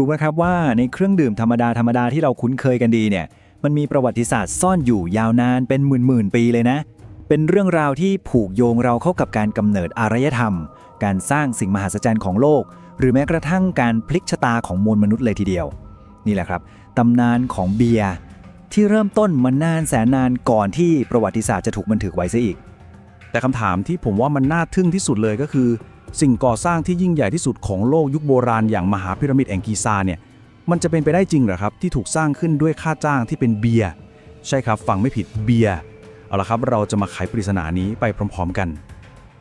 รู้ไหมครับว่าในเครื่องดื่มธรรมดาธรรมดาที่เราคุ้นเคยกันดีเนี่ย มันมีประวัติศาสตร์ซ่อนอยู่ยาวนานเป็นหมื่นๆปีเลยนะ เป็นเรื่องราวที่ผูกโยงเราเข้ากับการกำเนิดอารยธรรม การสร้างสิ่งมหัศจรรย์ของโลก หรือแม้กระทั่งการพลิกชะตาของมวลมนุษย์เลยทีเดียว นี่แหละครับตำนานของเบียร์ที่เริ่มต้นมานานแสนนานก่อนที่ประวัติศาสตร์จะถูกบันทึกไว้ซะอีก แต่คำถามที่ผมว่ามันน่าทึ่งที่สุดเลยก็คือ สิ่งก่อสร้างที่ยิ่งใหญ่ที่สุดของโลกยุคโบราณอย่างมหาพีระมิดแองกีซาเนี่ยมันจะเป็นไปได้จริงเหรอครับ ที่ถูกสร้างขึ้นด้วยค่าจ้างที่เป็นเบียร์ใช่ครับฟังไม่ผิดเบียร์เอาละครับ เราจะมาไขปริศนานี้ไปพร้อม ๆ กัน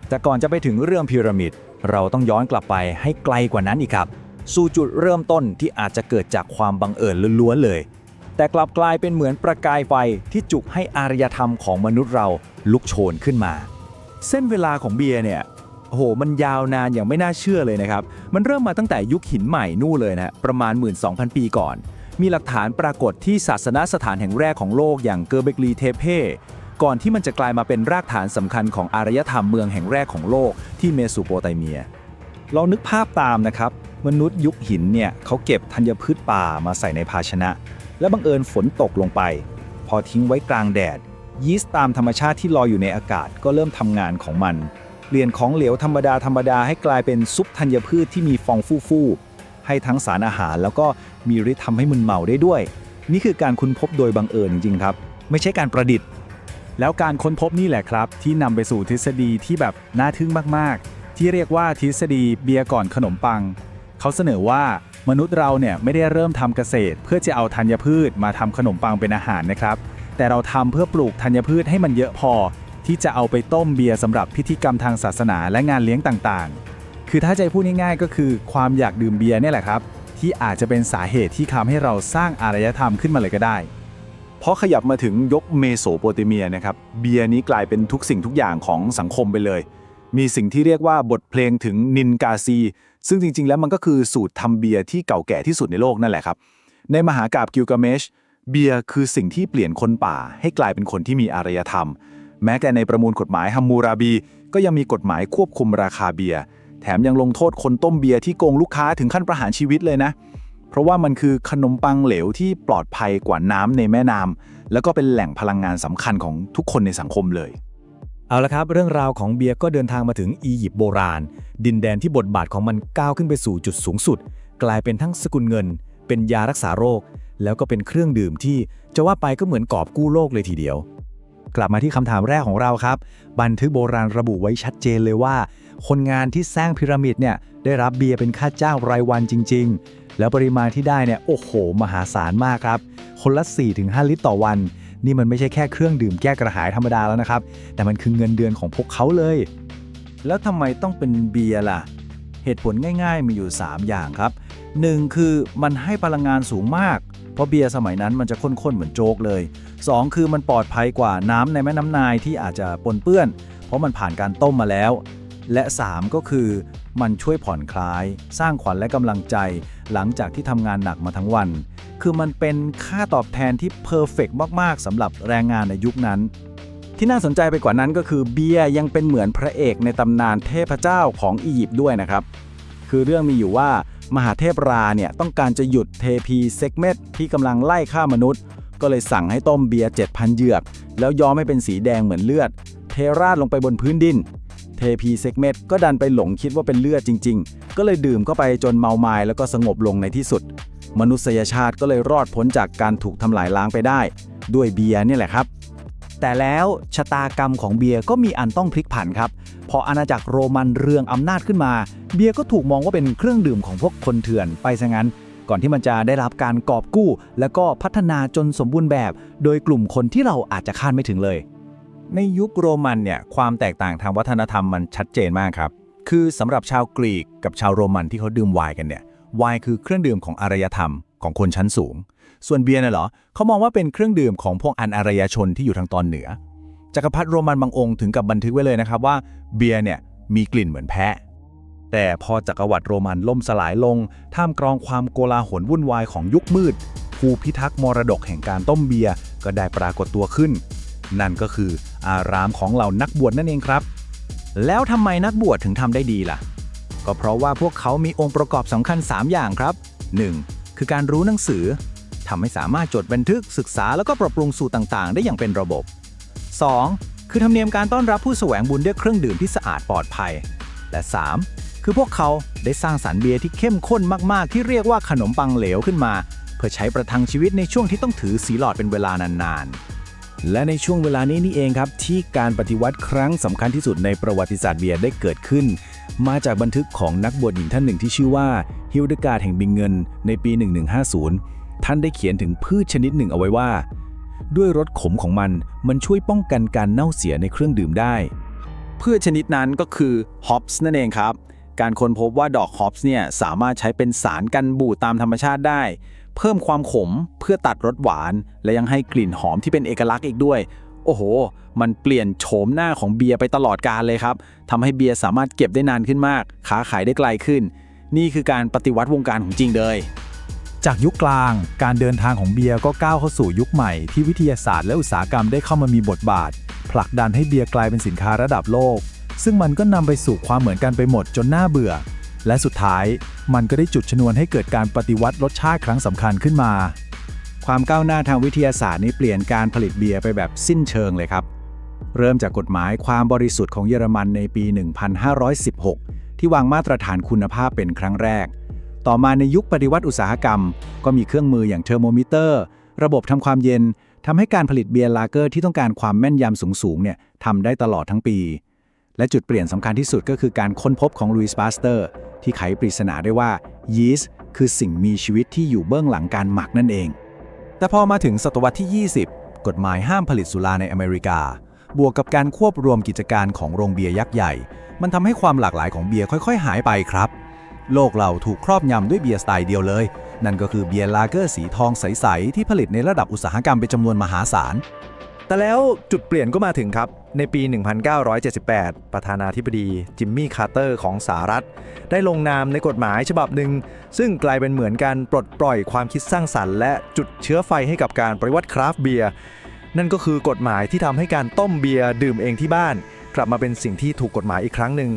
แต่ก่อนจะไปถึงเรื่องพีระมิดเราต้องย้อนกลับไปให้ไกลกว่านั้นอีกครับ สู่จุดเริ่มต้นที่อาจจะเกิดจากความบังเอิญล้วนๆเลย แต่กลับกลายเป็นเหมือนประกายไฟที่จุกให้อารยธรรมของมนุษย์เราลุกโชนขึ้นมา เส้นเวลาของเบียร์เนี่ย โอ้โห มันยาวนานอย่างไม่น่าเชื่อเลยนะครับ มันเริ่มมาตั้งแต่ยุคหินใหม่นู่นเลยนะประมาณ 12,000 ปีก่อน มีหลักฐานปรากฏที่ศาสนสถานแห่งแรกของโลกอย่างเกอร์เบกลีเทเพก่อนที่มันจะกลายมาเป็นรากฐานสำคัญของอารยธรรมเมืองแห่งแรกของโลกที่เมโสโปเตเมีย ลองนึกภาพตามนะครับ มนุษย์ยุคหินเนี่ยเขาเก็บธัญพืชป่ามาใส่ในภาชนะ และบังเอิญฝนตกลงไป พอทิ้งไว้กลางแดด ยีสต์ตามธรรมชาติที่ลอยอยู่ในอากาศก็เริ่มทำงานของมัน เปลี่ยนของเหลวธรรมดาธรรมดาให้กลายเป็นซุปธัญพืชที่มีฟองฟู่ๆให้ทั้งสารอาหาร แล้วก็มีฤทธิ์ทำให้มึนเมาได้ด้วย นี่คือการค้นพบโดยบังเอิญจริงๆครับ ไม่ใช่การประดิษฐ์ แล้วการค้นพบนี่แหละครับ ที่นำไปสู่ทฤษฎีที่แบบน่าทึ่งมากๆ ที่เรียกว่าทฤษฎีเบียร์ก่อนขนมปัง เขาเสนอว่ามนุษย์เราเนี่ยไม่ได้เริ่มทำเกษตร เพื่อจะเอาธัญพืชมาทำขนมปังเป็นอาหารนะครับแต่เราทำเพื่อปลูกธัญพืชให้มันเยอะพอ ที่จะเอาไปต้มเบียร์สำหรับพิธีกรรมทางศาสนาและงานเลี้ยงต่างๆ คือถ้าใจพูดง่ายๆ ก็คือความอยากดื่มเบียร์เนี่ยแหละครับ ที่อาจจะเป็นสาเหตุที่ทำให้เราสร้างอารยธรรมขึ้นมาเลยก็ได้พอขยับมาถึงยกเมโสโปเตเมียนะครับ เบียร์นี้กลายเป็นทุกสิ่งทุกอย่างของสังคมไปเลย มีสิ่งที่เรียกว่าบทเพลงถึงนินกาซี ซึ่งจริง ๆ แล้วมันก็คือสูตรทำเบียร์ที่เก่าแก่ที่สุดในโลกนั่นแหละครับ ในมหากาบกิลกาเมชเบียร์คือสิ่งที่เปลี่ยนคนป่าให้กลายเป็นคนที่มีอารยธรรม แม้แต่ในประมวลกฎหมายฮัมมูราบี ก็ยังมีกฎหมายควบคุมราคาเบียร์แถมยังลงโทษคนต้มเบียร์ที่โกงลูกค้าถึงขั้นประหารชีวิตเลยนะ เพราะว่ามันคือขนมปังเหลวที่ปลอดภัยกว่าน้ำในแม่น้ำแล้วก็เป็นแหล่งพลังงานสำคัญของทุกคนในสังคมเลย เอาละครับ เรื่องราวของเบียร์ก็เดินทางมาถึงอียิปต์โบราณ ดินแดนที่บทบาทของมันก้าวขึ้นไปสู่จุดสูงสุด กลายเป็นทั้งสกุลเงิน เป็นยารักษาโรค แล้วก็เป็นเครื่องดื่มที่จะว่าไปก็เหมือนกอบกู้โลกเลยทีเดียว กลับมาที่คำถามแรกของเราครับ บันทึกโบราณระบุไว้ชัดเจนเลยว่า คนงานที่สร้างพีระมิดเนี่ยได้รับเบียร์เป็นค่าจ้างรายวันจริง ๆ แล้วปริมาณที่ได้เนี่ยโอ้โห มหาศาลมากครับ คนละ 4-5 ลิตรต่อวัน นี่มันไม่ใช่แค่เครื่องดื่มแก้กระหายธรรมดาแล้วนะครับ แต่มันคือเงินเดือนของพวกเขาเลย แล้วทำไมต้องเป็นเบียร์ล่ะ เหตุผลง่าย ๆ มีอยู่ 3 อย่างครับ 1. คือมันให้พลังงานสูงมาก ราะเบียร์สมัยนั้นมันจะข้นๆเหมือนโจ๊กเลย 2. คือมันปลอดภัยกว่าน้ำในแม่น้ำนายที่อาจจะปนเปื้อน เพราะมันผ่านการต้มมาแล้ว และ 3 ก็คือมันช่วยผ่อนคลาย สร้างขวัญและกำลังใจ หลังจากที่ทำงานหนักมาทั้งวัน คือมันเป็นค่าตอบแทนที่เพอร์เฟกมากๆสำหรับแรงงานในยุคนั้นที่น่าสนใจไปกว่านั้นก็คือเบียร์ยังเป็นเหมือนพระเอกในตำนานเทพเจ้าของอียิปต์ด้วยนะครับ คือเรื่องมีอยู่ว่า มหาเทพราเนี่ยต้องการจะหยุดเทพีเซกเมตที่กำลังไล่ฆ่ามนุษย์ ก็เลยสั่งให้ต้มเบียร์7,000เหยือก แล้วย้อมให้เป็นสีแดงเหมือนเลือด เทราดลงไปบนพื้นดิน เทพีเซกเมตก็ดันไปหลงคิดว่าเป็นเลือดจริง ๆ ก็เลยดื่มเข้าไปจนเมาไม้แล้วก็สงบลงในที่สุด มนุษยชาติก็เลยรอดพ้นจากการถูกทำลายล้างไปได้ ด้วยเบียร์นี่แหละครับ แต่แล้วชะตากรรมของเบียร์ก็มีอันต้องพลิกผันครับ พออาณาจักรโรมันเรืองอำนาจขึ้นมา เบียร์ก็ถูกมองว่าเป็นเครื่องดื่มของพวกคนเถื่อนไปซะงั้น ก่อนที่มันจะได้รับการกอบกู้ แล้วก็พัฒนาจนสมบูรณ์แบบ โดยกลุ่มคนที่เราอาจจะคาดไม่ถึงเลย ในยุคโรมันเนี่ยความแตกต่างทางวัฒนธรรมมันชัดเจนมากครับ คือสำหรับชาวกรีกกับชาวโรมันที่เขาดื่มไวน์กันเนี่ยไวน์คือเครื่องดื่มของอารยธรรมของคนชั้นสูง ส่วนเบียร์น่ะเหรอเขามองว่าเป็นเครื่องดื่มของพวกอันอารยชนที่อยู่ทางตอนเหนือจักรพรรดิโรมันบางองค์ถึงกับบันทึกไว้เลยนะครับว่าเบียร์เนี่ยมีกลิ่นเหมือนแพะ แต่พอจักรวรรดิโรมันล่มสลายลง ท่ามกลางความโกลาหลวุ่นวายของยุคมืด ผู้พิทักษ์มรดกแห่งการต้มเบียร์ก็ได้ปรากฏตัวขึ้น นั่นก็คืออารามของเหล่านักบวชนั่นเองครับ แล้วทำไมนักบวชถึงทำได้ดีล่ะ ก็เพราะว่าพวกเขามีองค์ประกอบสำคัญ 3 อย่างครับ 1. คือการรู้หนังสือ ทำให้สามารถจดบันทึกศึกษาแล้วก็ปรับปรุงสูตรต่างๆ ได้อย่างเป็นระบบ 2. คือธรรมเนียมการต้อนรับผู้แสวงบุญด้วยเครื่องดื่มที่สะอาดปลอดภัย และ 3. คือพวกเขาได้สร้างสารรค์เบียร์ที่เข้มข้นมากๆ ที่เรียกว่าขนมปังเหลวขึ้นมา เพื่อใช้ประทังชีวิตในช่วงที่ต้องถือสีหลอดเป็นเวลานานๆ และในช่วงเวลานี้นี่เองครับ ที่การปฏิวัติครั้งสำคัญที่สุดในประวัติศาสตร์เบียร์ได้เกิดขึ้น มาจากบันทึกของนักบวชหญิงท่านหนึ่งที่ชื่อว่าฮิลเดกาแห่งบิงเงิน ในปี 1150 ท่านได้เขียนถึงพืชชนิดหนึ่งเอาไว้ว่า ด้วยรสขมของมันมันช่วยป้องกันการเน่าเสียในเครื่องดื่มได้ พืชชนิดนั้นก็คือฮอปส์นั่นเองครับ การค้นพบว่าดอกฮอปส์เนี่ยสามารถใช้เป็นสารกันบูดตามธรรมชาติได้ เพิ่มความขมเพื่อตัดรสหวาน และยังให้กลิ่นหอมที่เป็นเอกลักษณ์อีกด้วย โอ้โห มันเปลี่ยนโฉมหน้าของเบียร์ไปตลอดกาลเลยครับทำให้เบียร์สามารถเก็บได้นานขึ้นมากค้าขายได้ไกลขึ้น นี่คือการปฏิวัติวงการของจริงเลย จากยุคกลาง การเดินทางของเบียร์ก็ก้าวเข้าสู่ยุคใหม่ที่วิทยาศาสตร์และอุตสาหกรรมได้เข้ามามีบทบาท ผลักดันให้เบียร์กลายเป็นสินค้าระดับโลก ซึ่งมันก็นำไปสู่ความเหมือนกันไปหมดจนน่าเบื่อ และสุดท้ายมันก็ได้จุดชนวนให้เกิดการปฏิวัติรสชาติครั้งสำคัญขึ้นมา ความก้าวหน้าทางวิทยาศาสตร์นี้เปลี่ยนการผลิตเบียร์ไปแบบสิ้นเชิงเลยครับ เริ่มจากกฎหมายความบริสุทธิ์ของเยอรมันในปี 1516 ที่วางมาตรฐานคุณภาพเป็นครั้งแรก ต่อมาในยุคปฏิวัติอุตสาหกรรม ก็มีเครื่องมืออย่างเทอร์โมมิเตอร์ ระบบทำความเย็นทำให้การผลิตเบียร์ลาเกอร์ที่ต้องการความแม่นยำสูงๆเนี่ยทำได้ตลอดทั้งปี และจุดเปลี่ยนสำคัญที่สุดก็คือการค้นพบของลุยส์ปาสเตอร์ ที่ไขปริศนาได้ว่ายีสต์คือสิ่งมีชีวิตที่อยู่เบื้องหลังการหมักนั่นเอง แต่พอมาถึงศตวรรษที่ 20 กฎหมายห้ามผลิตสุราในอเมริกา บวกกับการควบรวมกิจการของโรงเบียร์ยักษ์ใหญ่ มันทำให้ความหลากหลายของเบียร์ค่อย ๆ หายไปครับ โลกเราถูกครอบงำด้วยเบียร์สไตล์เดียวเลย นั่นก็คือเบียร์ลาเกอร์สีทองใส ๆ ที่ผลิตในระดับอุตสาหกรรมเป็นจำนวนมหาศาล แต่แล้วจุดเปลี่ยนก็มาถึงครับ ในปี 1978 ประธานาธิบดีจิมมี่ คาร์เตอร์ของสหรัฐ ได้ลงนามในกฎหมายฉบับหนึ่ง ซึ่งกลายเป็นเหมือนการปลดปล่อยความคิดสร้างสรรค์และจุดเชื้อไฟให้กับการปฏิวัติคราฟต์เบียร์นั่นก็คือกฎหมายที่ทำให้การต้มเบียร์ดื่มเองที่บ้าน กลับมาเป็นสิ่งที่ถูกกฎหมายอีกครั้งหนึ่ง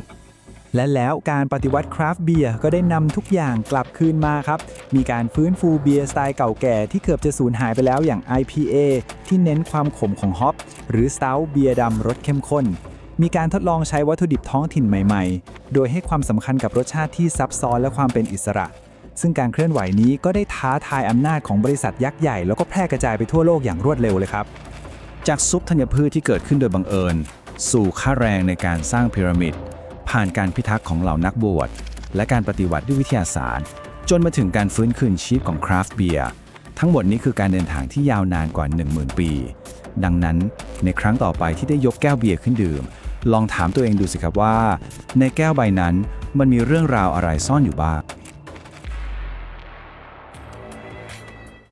และแล้วการปฏิวัติคราฟต์เบียร์ก็ได้นำทุกอย่างกลับคืนมาครับ มีการฟื้นฟูเบียร์สไตล์เก่าแก่ที่เกือบจะสูญหายไปแล้วอย่าง IPA ที่เน้นความขมของฮอปหรือสเต u เบียร์ดำรสเข้มข้น มีการทดลองใช้วัตถุดิบท้องถิ่นใหม่ๆ โดยให้ความสำคัญกับรสชาติที่ซับซ้อนและความเป็นอิสระ ซึ่งการเคลื่อนไหวนี้ก็ได้ท้าทายอำนาจของบริษัทยักษ์ใหญ่แล้วก็แพร่กระจายไปทั่วโลกอย่างรวดเร็วเลยครับ จากซุปธัญพืชที่เกิดขึ้นโดยบังเอิญ สู่ค่าแรงในการสร้างพีระมิด ผ่านการพิทักษ์ของเหล่านักบวชและการปฏิวัติด้วยวิทยาศาสตร์ จนมาถึงการฟื้นคืนชีพของคราฟต์เบียร์ทั้งหมดนี้คือการเดินทางที่ยาวนานกว่า 10,000 ปี ดังนั้นในครั้งต่อไปที่ได้ยกแก้วเบียร์ขึ้นดื่ม ลองถามตัวเองดูสิครับว่า ในแก้วใบนั้นมันมีเรื่องราวอะไรซ่อนอยู่บ้าง